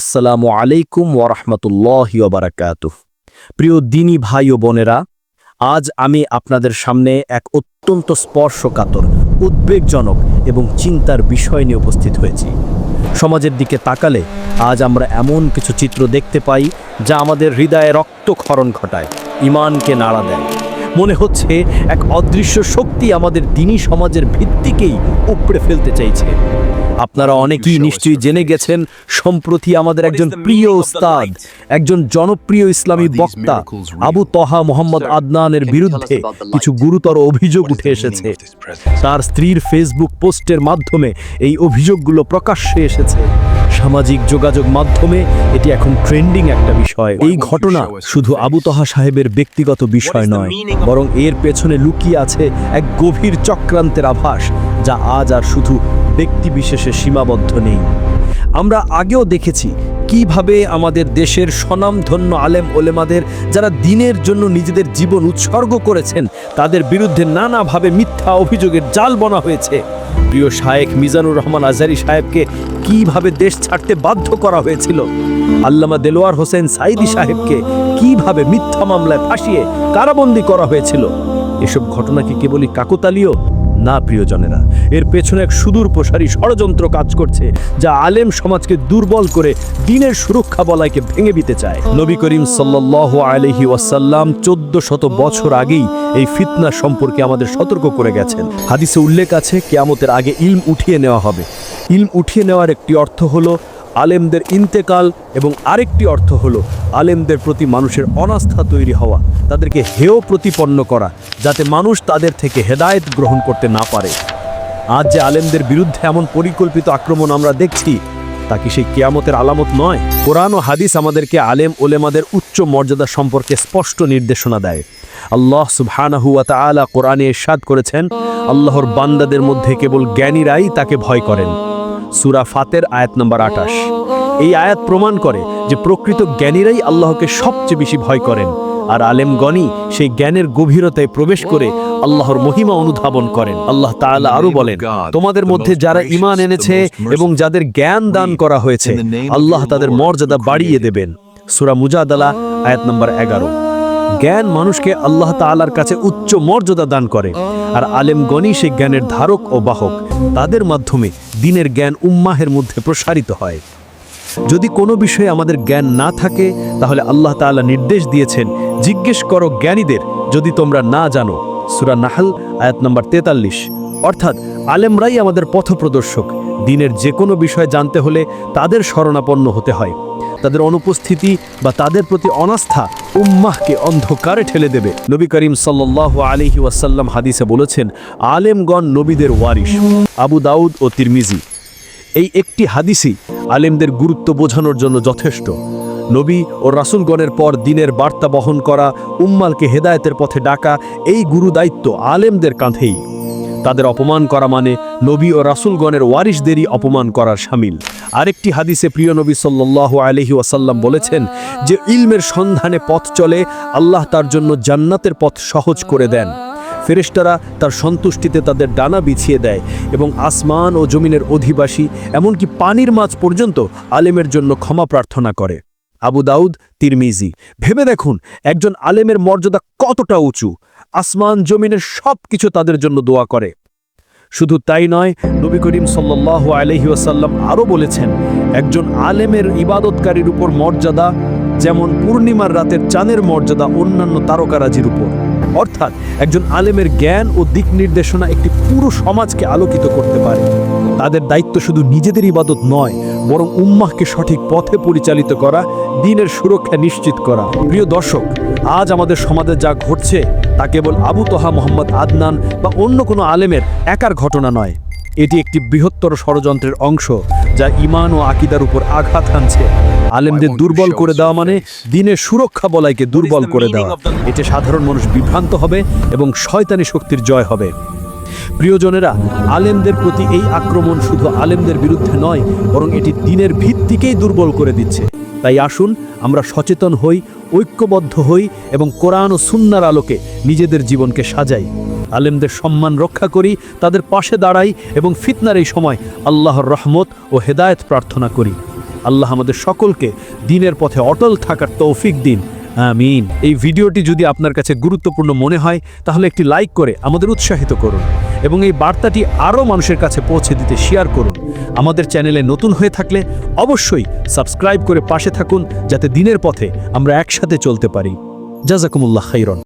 আসসালামু আলাইকুম ওরহমতুল্লাহ বারাকাত প্রিয় দিনী ভাই ও বোনেরা, আজ আমি আপনাদের সামনে এক অত্যন্ত স্পর্শকাতর, উদ্বেগজনক এবং চিন্তার বিষয় নিয়ে উপস্থিত হয়েছি। সমাজের দিকে তাকালে আজ আমরা এমন কিছু চিত্র দেখতে পাই যা আমাদের হৃদয়ে রক্তক্ষরণ ঘটায় ইমানকে নাড়া দেয়। মনে হচ্ছে এক অদৃশ্য শক্তি আমাদের দিনী সমাজের ভিত্তিকেই উপড়ে ফেলতে চাইছে। আপনারা অনেকেই নিশ্চয়ই জেনে গেছেন সম্প্রতি আমাদের একজন প্রিয় উস্তাদ একজন জনপ্রিয় ইসলামী বক্তা আবু তহা মোহাম্মদ আদনানের বিরুদ্ধে কিছু গুরুতর অভিযোগ উঠে এসেছে। তার স্ত্রীর ফেসবুক পোস্টের মাধ্যমে এই অভিযোগগুলো প্রকাশ্যে এসেছে। সামাজিক যোগাযোগ মাধ্যমে এটি এখন ট্রেন্ডিং একটা বিষয়। এই ঘটনা শুধু আবু তহা সাহেবের ব্যক্তিগত বিষয় নয় বরং এর পেছনে লুকিয়ে আছে এক গভীর চক্রান্তের আভাস যা আজ আর শুধু ব্যক্তি বিশেষে সীমাবদ্ধ নেই। আমরা আগেও দেখেছি কীভাবে আমাদের দেশের স্বনামধন্য আলেম ওলেমাদের যারা দিনের জন্য নিজেদের জীবন উৎসর্গ করেছেন তাদের বিরুদ্ধে নানাভাবে মিথ্যা অভিযোগের জাল বনা হয়েছে। প্রিয় শায়েখ মিজানুর রহমান আজারি সাহেবকে কীভাবে দেশ ছাড়তে বাধ্য করা হয়েছিল? আল্লামা দেলোয়ার হোসেন সাইদি সাহেবকে কীভাবে মিথ্যা মামলায় ফাঁসিয়ে কারাবন্দি করা হয়েছিল? এসব ঘটনাকে কেবলই কাকতালীয় না, প্রিয়জনেরা। এর পেছনে এক সুদূর প্রসারী ষড়যন্ত্র কাজ করছে, যা আলেম সমাজকে দুর্বল করে দিনের সুরক্ষা বলাইকে ভেঙে দিতে চায়। নবী করিম সাল্লাহ আলহি ওয়াসাল্লাম চোদ্দ শত বছর আগেই এই ফিতনা সম্পর্কে আমাদের সতর্ক করে গেছেন। হাদিসে উল্লেখ আছে, কেয়ামতের আগে ইলম উঠিয়ে নেওয়া হবে। ইলম উঠিয়ে নেওয়ার একটি অর্থ হলো আলেমদের ইন্তেকাল এবং আরেকটি অর্থ হলো আলেমদের প্রতি মানুষের অনাস্থা তৈরি হওয়া। তাদেরকে হেয় প্রতিপন্ন করা, যাতে মানুষ তাদের থেকে হেদায়েত গ্রহণ করতে না পারে। আজ যে আলেমদের বিরুদ্ধে এমন পরিকল্পিত আক্রমণ আমরা দেখছি, তা কি সেই কেয়ামতের আলামত নয়? কোরআন ও হাদিস আমাদেরকে আলেম ওলেমাদের উচ্চ মর্যাদা সম্পর্কে স্পষ্ট নির্দেশনা দেয়। আল্লাহ সুবহানাহু ওয়া তাআলা কোরআনে এরশাদ করেছেন, আল্লাহর বান্দাদের মধ্যে কেবল জ্ঞানীরাই তাকে ভয় করেন। সুরা ফাতের আয়াত নম্বর আটাশ এই আয়াত প্রমাণ করে যে প্রকৃত জ্ঞানীরাই আল্লাহকে সবচেয়ে বেশি ভয় করেন। আর আলেমগণই সেই জ্ঞানের গভীরতায় প্রবেশ করে আল্লাহর মহিমা অনুধাবন করেন। আল্লাহ তাআলা আরও বলেন, তোমাদের মধ্যে যারা ঈমান এনেছে এবং যাদের জ্ঞান দান করা হয়েছে, আল্লাহ তাদের মর্যাদা বাড়িয়ে দেবেন। সূরা মুজাদালা, আয়াত নম্বর এগারো। জ্ঞান মানুষকে আল্লাহ তাআলার কাছে উচ্চ মর্যাদা দান করে, আর আলেমগণই সেই জ্ঞানের ধারক ও বাহক। তাদের মাধ্যমে দিনের জ্ঞান উম্মাহের মধ্যে প্রসারিত হয়। যদি কোনো বিষয়ে আমাদের জ্ঞান না থাকে, তাহলে আল্লাহ তাআলা নির্দেশ দিয়েছেন জিজ্ঞেস করো জ্ঞানীদের যদি তোমরা না জানো। সূরা নাহল, আয়াত নম্বর তেতাল্লিশ। অর্থাৎ আলেমরাই আমাদের পথপ্রদর্শক। দিনের যে কোনো বিষয় জানতে হলে তাদের শরণাপন্ন হতে হয়। তাদের অনুপস্থিতি বা তাদের প্রতি অনাস্থা উম্মাহকে অন্ধকারে ঠেলে দেবে। নবী করিম সাল্লাহ আলিহি ওয়াসাল্লাম হাদিসে বলেছেন, আলেমগণ নবীদের ওয়ারিশ। আবু দাউদ ও তিরমিজি। এই একটি হাদিসই আলেমদের গুরুত্ব বোঝানোর জন্য যথেষ্ট। নবী ও রাসূলগণের পর দিনের বার্তা বহন করা, উম্মালকে হেদায়তের পথে ডাকা, এই গুরু দায়িত্ব আলেমদের কাঁধেই। তাদের অপমান করা মানে নবী ও রাসূলগণের ওয়ারিশদেরই অপমান করার সামিল। আরেকটি হাদিসে প্রিয় নবী সাল্লাহ আলহি ওয়াসাল্লাম বলেছেন যে, ইলমের সন্ধানে পথ চলে, আল্লাহ তার জন্য জান্নাতের পথ সহজ করে দেন। ফেরেশতারা তার সন্তুষ্টিতে তাদের ডানা বিছিয়ে দেয় এবং আসমান ও জমিনের অধিবাসী, এমনকি পানির মাছ পর্যন্ত আলেমের জন্য ক্ষমা প্রার্থনা করে। আবু দাউদ, তিরমিজি। ভেবে দেখুন, একজন আলেমের মর্যাদা কতটা উঁচু। আসমান, জমিনের সব কিছু তাদের জন্য দোয়া করে। শুধু তাই নয়, নবী করিম সাল্লাহ আলহি ওয়াসাল্লাম আরও বলেছেন, একজন আলেমের ইবাদতকারীর উপর মর্যাদা যেমন পূর্ণিমার রাতের চাঁদের মর্যাদা, অন্যান্য তারকারাজির উপর। অর্থাৎ, একজন আলেমের জ্ঞান ও দিক নির্দেশনা একটি পুরো সমাজকে আলোকিত করতে পারে। তাদের দায়িত্ব শুধু নিজেদের ইবাদত নয়, বরং উম্মাহকে সঠিক পথে পরিচালিত করা, দিনের সুরক্ষা নিশ্চিত করা। প্রিয় দর্শক, আজ আমাদের সমাজে যা ঘটছে, তা কেবল আবু তোহা মোহাম্মদ আদনান বা অন্য কোনো আলেমের একার ঘটনা নয়। এটি একটি বৃহত্তর ষড়যন্ত্রের অংশ, যা ইমান ও আকিদার উপর আঘাত হানছে আলেমদের দুর্বল করে দেওয়া মানে দিনের সুরক্ষা বলাইকে দুর্বল করে দেওয়া। এতে সাধারণ মানুষ বিভ্রান্ত হবে এবং শয়তানি শক্তির জয় হবে। প্রিয়জনেরা, আলেমদের প্রতি এই আক্রমণ শুধু আলেমদের বিরুদ্ধে নয়, বরং এটি দিনের ভিত্তিকেই দুর্বল করে দিচ্ছে। তাই আসুন, আমরা সচেতন হই, ঐক্যবদ্ধ হই এবং কোরআন ও সুন্নার আলোকে নিজেদের জীবনকে সাজাই। আলেমদের সম্মান রক্ষা করি, তাদের পাশে দাঁড়াই এবং ফিতনার এই সময় আল্লাহর রহমত ও হেদায়েত প্রার্থনা করি। আল্লাহ আমাদের সকলকে দিনের পথে অটল থাকার তৌফিক দিন। আমিন। এই ভিডিওটি যদি আপনার কাছে গুরুত্বপূর্ণ মনে হয়, তাহলে একটি লাইক করে আমাদের উৎসাহিত করুন। এবং এই বার্তাটি আরও মানুষের কাছে পৌঁছে দিতে শেয়ার করুন। আমাদের চ্যানেলে নতুন হয়ে থাকলে অবশ্যই সাবস্ক্রাইব করে পাশে থাকুন, যাতে দিনের পথে আমরা একসাথে চলতে পারি। জাজাকুমুল্লাহ খাইরন।